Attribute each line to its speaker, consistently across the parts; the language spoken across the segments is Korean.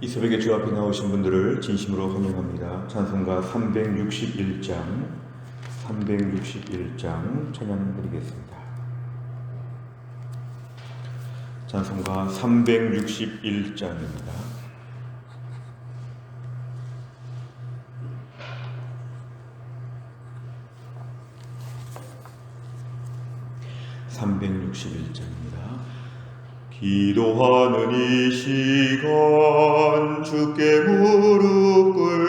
Speaker 1: 이 새벽에 주 앞에 나오신 분들을 진심으로 환영합니다. 찬송가 361장, 361장 찬양 드리겠습니다. 찬송가 361장입니다. (361장입니다) 기도하는 이 시간 주께 무릎 꿇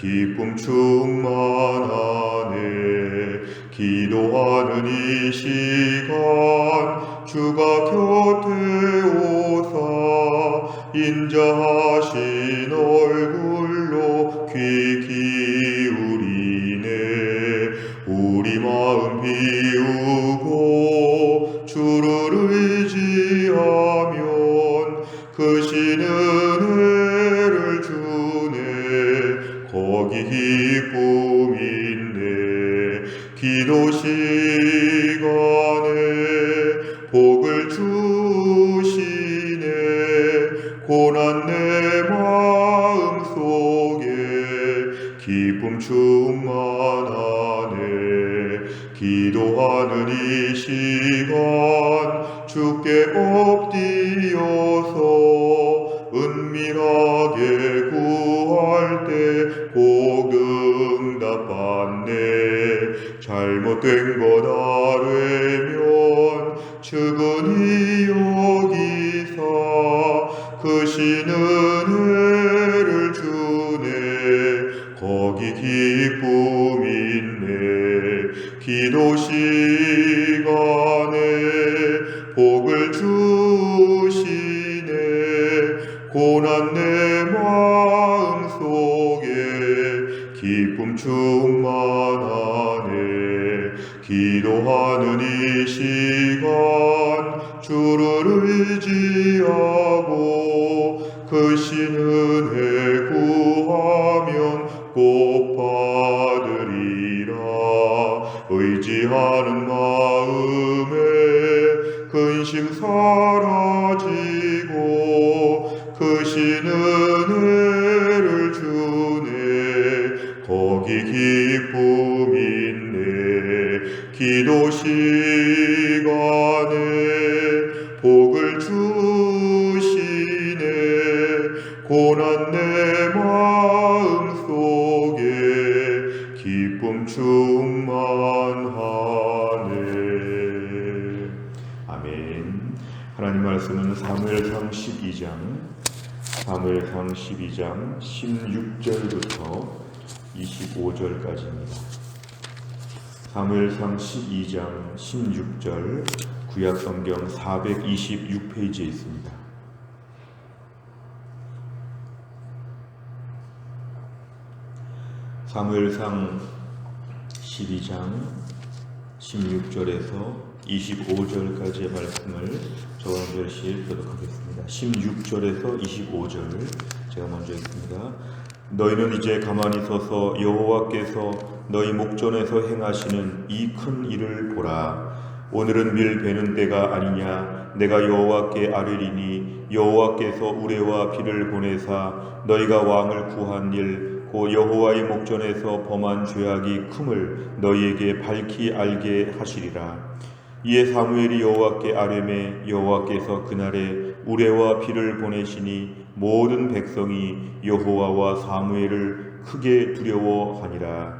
Speaker 1: 기쁨 충만하네 기도하는 이 시간 주가 기도 시간 여기사 크신 은혜를 주네. 거기 기쁨 있네. 기도 시 은혜 구하면 꼭 받으리라. 의지하는 기쁨 충만하네 아멘 하나님 말씀은 사무엘상 12장 사무엘상 12장 16절부터 25절까지입니다. 사무엘상 12장 16절 구약 성경 426페이지에 있습니다. 사무엘상 12장 16절에서 25절까지의 말씀을 저와 함께 읽도록 하겠습니다. 16절에서 25절 제가 먼저 읽습니다. 너희는 이제 가만히 서서 여호와께서 너희 목전에서 행하시는 이 큰 일을 보라. 오늘은 밀 베는 때가 아니냐. 내가 여호와께 아뢰리니 여호와께서 우레와 비를 보내사 너희가 왕을 구한 일 고 여호와의 목전에서 범한 죄악이 큼을 너희에게 밝히 알게 하시리라. 이에 사무엘이 여호와께 아뢰매 여호와께서 그날에 우레와 비를 보내시니 모든 백성이 여호와와 사무엘을 크게 두려워하니라.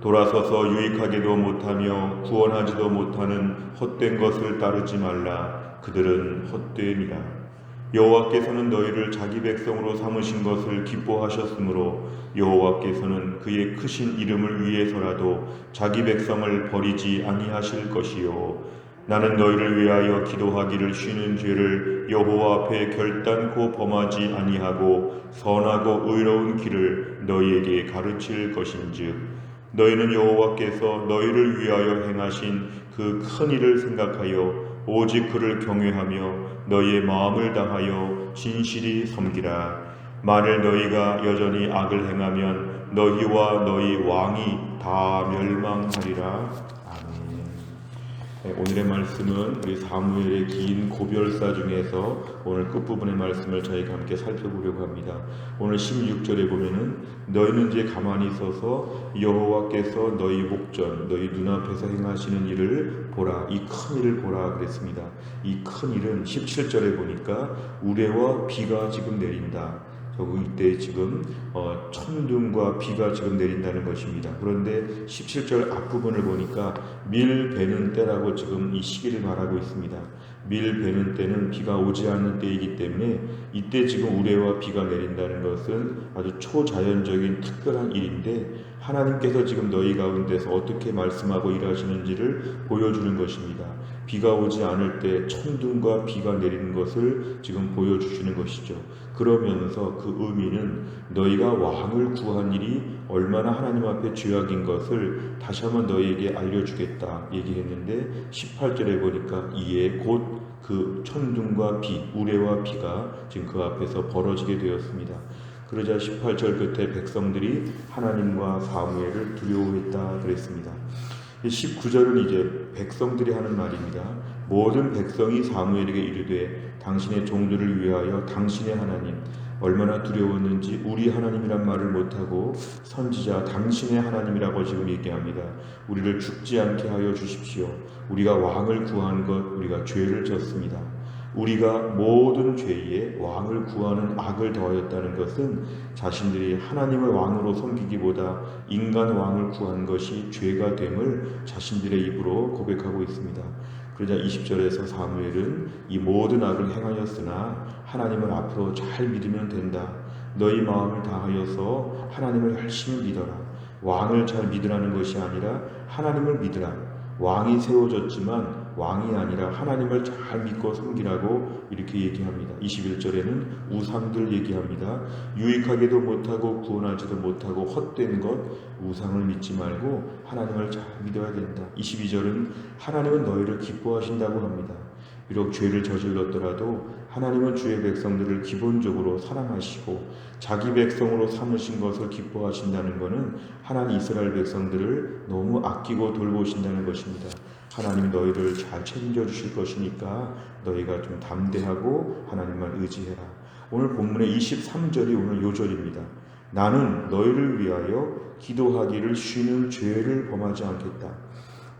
Speaker 1: 돌아서서 유익하게도 못하며 구원하지도 못하는 헛된 것을 따르지 말라. 그들은 헛됨이라. 여호와께서는 너희를 자기 백성으로 삼으신 것을 기뻐하셨으므로 여호와께서는 그의 크신 이름을 위해서라도 자기 백성을 버리지 아니하실 것이요 나는 너희를 위하여 기도하기를 쉬는 죄를 여호와 앞에 결단코 범하지 아니하고 선하고 의로운 길을 너희에게 가르칠 것인즉 너희는 여호와께서 너희를 위하여 행하신 그 큰 일을 생각하여 오직 그를 경외하며 너희의 마음을 다하여 진실이 섬기라. 만일 너희가 여전히 악을 행하면 너희와 너희 왕이 다 멸망하리라. 네, 오늘의 말씀은 우리 사무엘의 긴 고별사 중에서 오늘 끝부분의 말씀을 저희가 함께 살펴보려고 합니다. 오늘 16절에 보면은 너희는 이제 가만히 있어서 여호와께서 너희 목전 너희 눈앞에서 행하시는 일을 보라 이 큰 일을 보라 그랬습니다. 이 큰 일은 17절에 보니까 우레와 비가 지금 내린다. 이때 지금 어, 천둥과 비가 지금 내린다는 것입니다. 그런데 17절 앞부분을 보니까 밀 베는 때라고 지금 이 시기를 말하고 있습니다. 밀 베는 때는 비가 오지 않는 때이기 때문에 이때 지금 우레와 비가 내린다는 것은 아주 초자연적인 특별한 일인데 하나님께서 지금 너희 가운데서 어떻게 말씀하고 일하시는지를 보여주는 것입니다. 비가 오지 않을 때 천둥과 비가 내리는 것을 지금 보여주시는 것이죠. 그러면서 그 의미는 너희가 왕을 구한 일이 얼마나 하나님 앞에 죄악인 것을 다시 한번 너희에게 알려주겠다 얘기했는데 18절에 보니까 이에 곧 그 천둥과 비, 우레와 비가 지금 그 앞에서 벌어지게 되었습니다. 그러자 18절 끝에 백성들이 하나님과 사무엘을 두려워했다 그랬습니다. 19절은 이제 백성들이 하는 말입니다. 모든 백성이 사무엘에게 이르되 당신의 종들을 위하여 당신의 하나님 얼마나 두려웠는지 우리 하나님이란 말을 못하고 선지자 당신의 하나님이라고 지금 얘기합니다. 우리를 죽지 않게 하여 주십시오. 우리가 왕을 구한 것 우리가 죄를 졌습니다. 우리가 모든 죄에 왕을 구하는 악을 더하였다는 것은 자신들이 하나님을 왕으로 섬기기보다 인간 왕을 구한 것이 죄가 됨을 자신들의 입으로 고백하고 있습니다. 그러자 20절에서 사무엘은 이 모든 악을 행하였으나 하나님을 앞으로 잘 믿으면 된다. 너희 마음을 다하여서 하나님을 열심히 믿어라. 왕을 잘 믿으라는 것이 아니라 하나님을 믿으라. 왕이 세워졌지만 왕이 아니라 하나님을 잘 믿고 섬기라고 이렇게 얘기합니다. 21절에는 우상들 얘기합니다. 유익하게도 못하고 구원하지도 못하고 헛된 것 우상을 믿지 말고 하나님을 잘 믿어야 된다. 22절은 하나님은 너희를 기뻐하신다고 합니다. 비록 죄를 저질렀더라도 하나님은 주의 백성들을 기본적으로 사랑하시고 자기 백성으로 삼으신 것을 기뻐하신다는 것은 하나님 이스라엘 백성들을 너무 아끼고 돌보신다는 것입니다. 하나님이 너희를 잘 책임져 주실 것이니까 너희가 좀 담대하고 하나님만 의지해라. 오늘 본문의 23절이 오늘 요절입니다. 나는 너희를 위하여 기도하기를 쉬는 죄를 범하지 않겠다.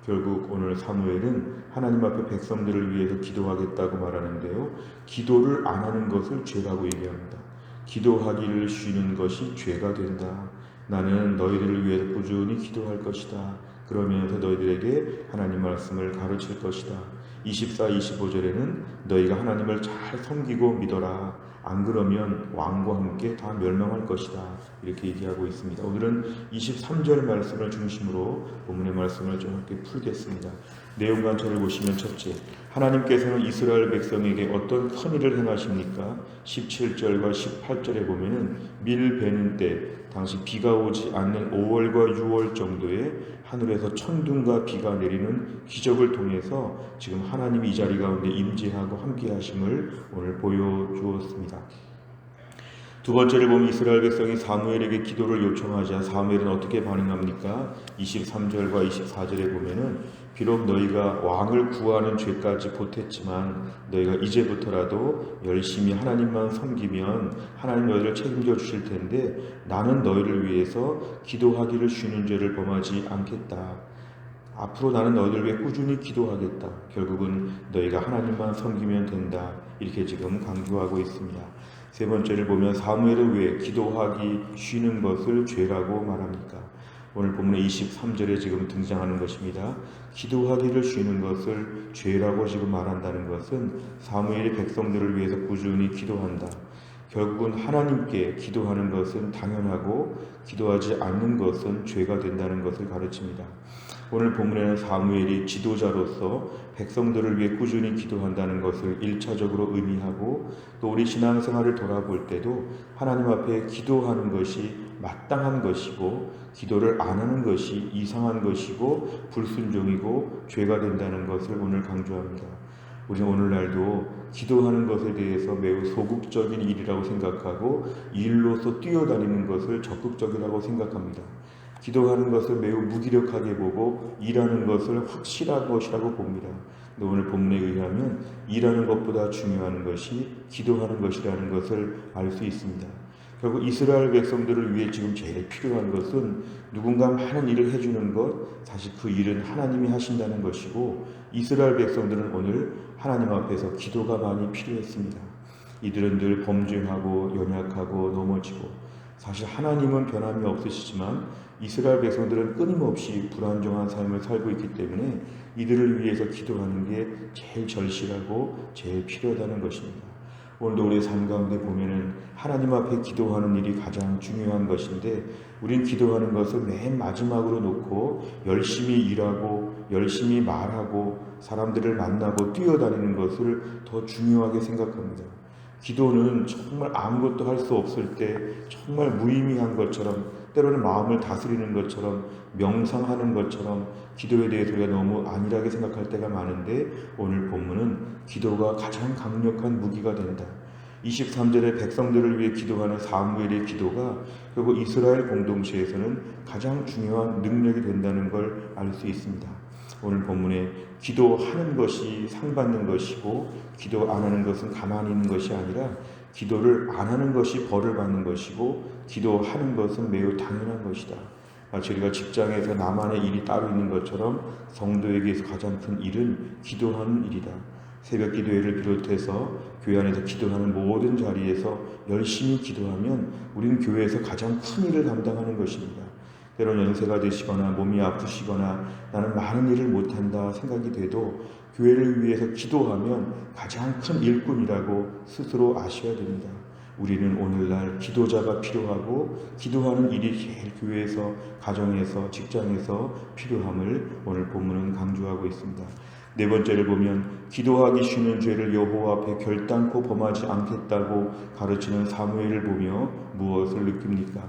Speaker 1: 결국 오늘 사무엘은 하나님 앞에 백성들을 위해서 기도하겠다고 말하는데요. 기도를 안 하는 것을 죄라고 얘기합니다. 기도하기를 쉬는 것이 죄가 된다. 나는 너희들을 위해서 꾸준히 기도할 것이다. 그러면서 너희들에게 하나님 말씀을 가르칠 것이다. 24, 25절에는 너희가 하나님을 잘 섬기고 믿어라. 안 그러면 왕과 함께 다 멸망할 것이다. 이렇게 얘기하고 있습니다. 오늘은 23절 말씀을 중심으로 본문의 말씀을 좀 함께 풀겠습니다. 내용 관찰을 보시면 첫째, 하나님께서는 이스라엘 백성에게 어떤 큰 일을 행하십니까? 17절과 18절에 보면은 밀 베는 때 당시 비가 오지 않는 5월과 6월 정도에 하늘에서 천둥과 비가 내리는 기적을 통해서 지금 하나님이 이 자리 가운데 임재하고 함께 하심을 오늘 보여 주었습니다. 두 번째를 보면 이스라엘 백성이 사무엘에게 기도를 요청하자 사무엘은 어떻게 반응합니까? 23절과 24절에 보면은 비록 너희가 왕을 구하는 죄까지 보탰지만 너희가 이제부터라도 열심히 하나님만 섬기면 하나님 너희를 책임져 주실 텐데 나는 너희를 위해서 기도하기를 쉬는 죄를 범하지 않겠다. 앞으로 나는 너희들 위해 꾸준히 기도하겠다. 결국은 너희가 하나님만 섬기면 된다. 이렇게 지금 강조하고 있습니다. 세 번째를 보면 사무엘을 위해 기도하기 쉬는 것을 죄라고 말합니까? 오늘 본문의 23절에 지금 등장하는 것입니다. 기도하기를 쉬는 것을 죄라고 지금 말한다는 것은 사무엘이 백성들을 위해서 꾸준히 기도한다. 결국은 하나님께 기도하는 것은 당연하고 기도하지 않는 것은 죄가 된다는 것을 가르칩니다. 오늘 본문에는 사무엘이 지도자로서 백성들을 위해 꾸준히 기도한다는 것을 일차적으로 의미하고 또 우리 신앙생활을 돌아볼 때도 하나님 앞에 기도하는 것이 마땅한 것이고 기도를 안 하는 것이 이상한 것이고 불순종이고 죄가 된다는 것을 오늘 강조합니다. 우리는 오늘날도 기도하는 것에 대해서 매우 소극적인 일이라고 생각하고 일로서 뛰어다니는 것을 적극적이라고 생각합니다. 기도하는 것을 매우 무기력하게 보고 일하는 것을 확실한 것이라고 봅니다. 근데 오늘 본문에 의하면 일하는 것보다 중요한 것이 기도하는 것이라는 것을 알 수 있습니다. 결국 이스라엘 백성들을 위해 지금 제일 필요한 것은 누군가 많은 일을 해주는 것, 사실 그 일은 하나님이 하신다는 것이고 이스라엘 백성들은 오늘 하나님 앞에서 기도가 많이 필요했습니다. 이들은 늘 범죄하고 연약하고 넘어지고 사실 하나님은 변함이 없으시지만 이스라엘 백성들은 끊임없이 불안정한 삶을 살고 있기 때문에 이들을 위해서 기도하는 게 제일 절실하고 제일 필요하다는 것입니다. 오늘도 우리의 삶 가운데 보면은 하나님 앞에 기도하는 일이 가장 중요한 것인데 우린 기도하는 것을 맨 마지막으로 놓고 열심히 일하고 열심히 말하고 사람들을 만나고 뛰어다니는 것을 더 중요하게 생각합니다. 기도는 정말 아무것도 할 수 없을 때 정말 무의미한 것처럼 때로는 마음을 다스리는 것처럼 명상하는 것처럼 기도에 대해서 우리가 너무 안일하게 생각할 때가 많은데 오늘 본문은 기도가 가장 강력한 무기가 된다. 23절에 백성들을 위해 기도하는 사무엘의 기도가 결국 이스라엘 공동체에서는 가장 중요한 능력이 된다는 걸 알 수 있습니다. 오늘 본문에 기도하는 것이 상 받는 것이고 기도 안 하는 것은 가만히 있는 것이 아니라 기도를 안 하는 것이 벌을 받는 것이고 기도하는 것은 매우 당연한 것이다. 마치 우리가 직장에서 나만의 일이 따로 있는 것처럼 성도에게서 가장 큰 일은 기도하는 일이다. 새벽 기도회를 비롯해서 교회 안에서 기도하는 모든 자리에서 열심히 기도하면 우리는 교회에서 가장 큰 일을 감당하는 것입니다. 때로는 연세가 되시거나 몸이 아프시거나 나는 많은 일을 못한다 생각이 돼도 교회를 위해서 기도하면 가장 큰 일꾼이라고 스스로 아셔야 됩니다. 우리는 오늘날 기도자가 필요하고 기도하는 일이 제일 교회에서 가정에서 직장에서 필요함을 오늘 본문은 강조하고 있습니다. 네 번째를 보면 기도하기 쉬는 죄를 여호와 앞에 결단코 범하지 않겠다고 가르치는 사무엘을 보며 무엇을 느낍니까?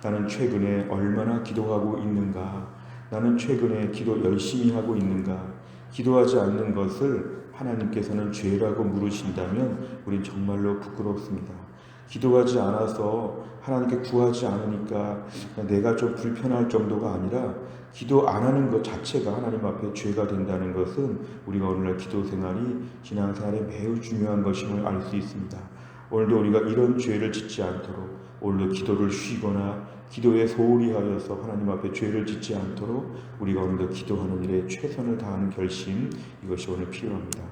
Speaker 1: 나는 최근에 얼마나 기도하고 있는가? 나는 최근에 기도 열심히 하고 있는가? 기도하지 않는 것을 하나님께서는 죄라고 물으신다면 우린 정말로 부끄럽습니다. 기도하지 않아서 하나님께 구하지 않으니까 내가 좀 불편할 정도가 아니라 기도 안 하는 것 자체가 하나님 앞에 죄가 된다는 것은 우리가 오늘날 기도 생활이 신앙생활에 매우 중요한 것임을 알 수 있습니다. 오늘도 우리가 이런 죄를 짓지 않도록 오늘도 기도를 쉬거나 기도에 소홀히 하여서 하나님 앞에 죄를 짓지 않도록 우리가 오늘도 기도하는 일에 최선을 다하는 결심 이것이 오늘 필요합니다.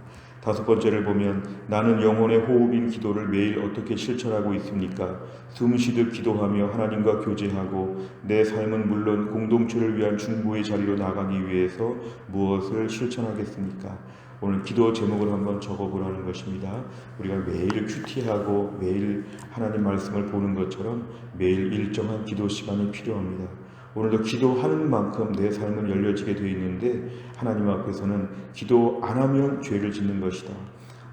Speaker 1: 다섯 번째를 보면 나는 영혼의 호흡인 기도를 매일 어떻게 실천하고 있습니까? 숨 쉬듯 기도하며 하나님과 교제하고 내 삶은 물론 공동체를 위한 중보의 자리로 나가기 위해서 무엇을 실천하겠습니까? 오늘 기도 제목을 한번 적어보라는 것입니다. 우리가 매일 큐티하고 매일 하나님 말씀을 보는 것처럼 매일 일정한 기도 시간이 필요합니다. 오늘도 기도하는 만큼 내 삶은 열려지게 되어 있는데 하나님 앞에서는 기도 안 하면 죄를 짓는 것이다.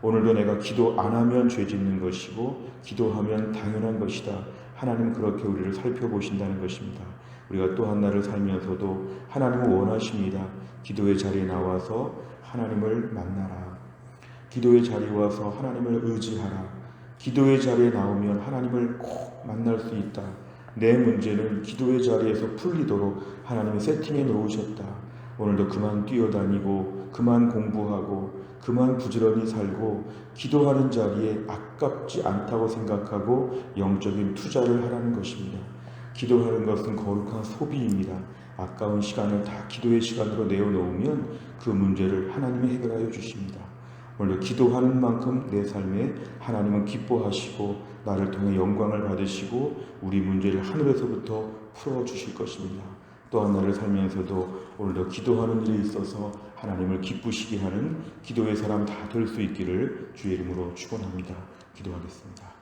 Speaker 1: 오늘도 내가 기도 안 하면 죄 짓는 것이고 기도하면 당연한 것이다. 하나님 그렇게 우리를 살펴보신다는 것입니다. 우리가 또 한날을 살면서도 하나님은 원하십니다. 기도의 자리에 나와서 하나님을 만나라. 기도의 자리에 와서 하나님을 의지하라. 기도의 자리에 나오면 하나님을 꼭 만날 수 있다. 내 문제는 기도의 자리에서 풀리도록 하나님이 세팅해 놓으셨다. 오늘도 그만 뛰어다니고, 그만 공부하고, 그만 부지런히 살고, 기도하는 자리에 아깝지 않다고 생각하고 영적인 투자를 하라는 것입니다. 기도하는 것은 거룩한 소비입니다. 아까운 시간을 다 기도의 시간으로 내어놓으면 그 문제를 하나님이 해결하여 주십니다. 오늘 기도하는 만큼 내 삶에 하나님은 기뻐하시고 나를 통해 영광을 받으시고 우리 문제를 하늘에서부터 풀어 주실 것입니다. 또한 나를 살면서도 오늘도 기도하는 일에 있어서 하나님을 기쁘시게 하는 기도의 사람 다 될 수 있기를 주의 이름으로 축원합니다. 기도하겠습니다.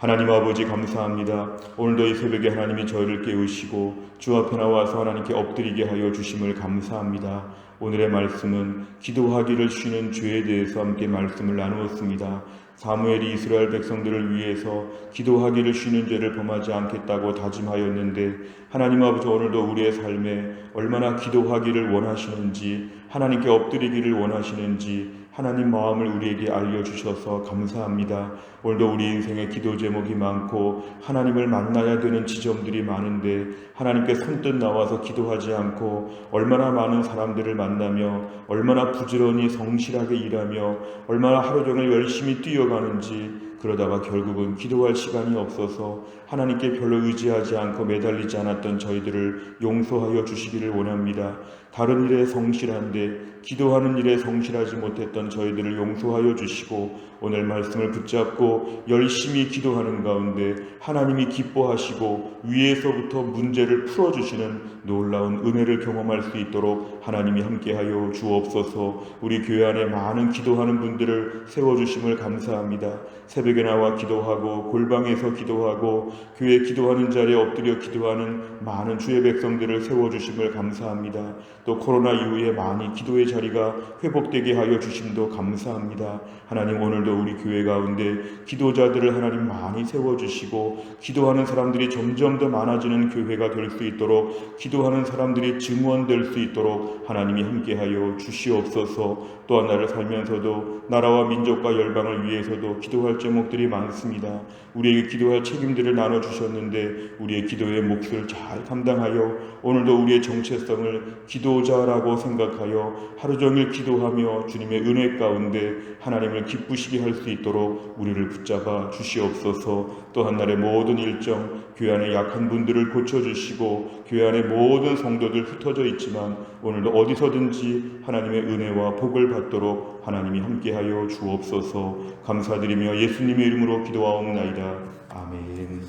Speaker 1: 하나님 아버지 감사합니다. 오늘도 이 새벽에 하나님이 저희를 깨우시고 주 앞에 나와서 하나님께 엎드리게 하여 주심을 감사합니다. 오늘의 말씀은 기도하기를 쉬는 죄에 대해서 함께 말씀을 나누었습니다. 사무엘이 이스라엘 백성들을 위해서 기도하기를 쉬는 죄를 범하지 않겠다고 다짐하였는데 하나님 아버지 오늘도 우리의 삶에 얼마나 기도하기를 원하시는지 하나님께 엎드리기를 원하시는지 하나님 마음을 우리에게 알려주셔서 감사합니다. 오늘도 우리 인생에 기도 제목이 많고 하나님을 만나야 되는 지점들이 많은데 하나님께 선뜻 나와서 기도하지 않고 얼마나 많은 사람들을 만나며 얼마나 부지런히 성실하게 일하며 얼마나 하루 종일 열심히 뛰어가는지 그러다가 결국은 기도할 시간이 없어서 하나님께 별로 의지하지 않고 매달리지 않았던 저희들을 용서하여 주시기를 원합니다. 다른 일에 성실한데 기도하는 일에 성실하지 못했던 저희들을 용서하여 주시고 오늘 말씀을 붙잡고 열심히 기도하는 가운데 하나님이 기뻐하시고 위에서부터 문제를 풀어주시는 놀라운 은혜를 경험할 수 있도록 하나님이 함께하여 주옵소서 우리 교회 안에 많은 기도하는 분들을 세워주심을 감사합니다. 새벽에 나와 기도하고 골방에서 기도하고 교회 기도하는 자리에 엎드려 기도하는 많은 주의 백성들을 세워주심을 감사합니다. 또 코로나 이후에 많이 기도의 자리가 회복되게 하여 주심도 감사합니다. 하나님 오늘도 우리 교회 가운데 기도자들을 하나님 많이 세워주시고 기도하는 사람들이 점점 더 많아지는 교회가 될 수 있도록 기도하는 사람들이 증원될 수 있도록 하나님이 함께하여 주시옵소서 또한 나를 살면서도 나라와 민족과 열방을 위해서도 기도할 제목들이 많습니다. 우리에게 기도할 책임들을 나눠주셨는데 우리의 기도의 몫을 잘 감당하여 오늘도 우리의 정체성을 기도자라고 생각하여 하루 종일 기도하며 주님의 은혜 가운데 하나님을 기쁘시게 할 수 있도록 우리를 붙잡아 주시옵소서. 또한 날의 모든 일정 교회 안에 약한 분들을 고쳐주시고 교회 안에 모든 성도들 흩어져 있지만 오늘도 어디서든지 하나님의 은혜와 복을 받도록 하나님이 함께하여 주옵소서 감사드리며 예수님의 이름으로 기도하옵나이다 아멘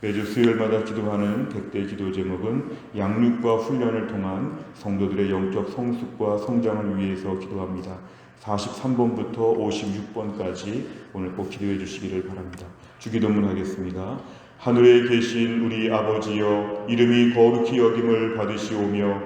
Speaker 1: 매주 수요일마다 기도하는 백대 기도 제목은 양육과 훈련을 통한 성도들의 영적 성숙과 성장을 위해서 기도합니다. 43번부터 56번까지 오늘 꼭 기도해 주시기를 바랍니다. 주기도문 하겠습니다. 하늘에 계신 우리 아버지여 이름이 거룩히 여김을 받으시오며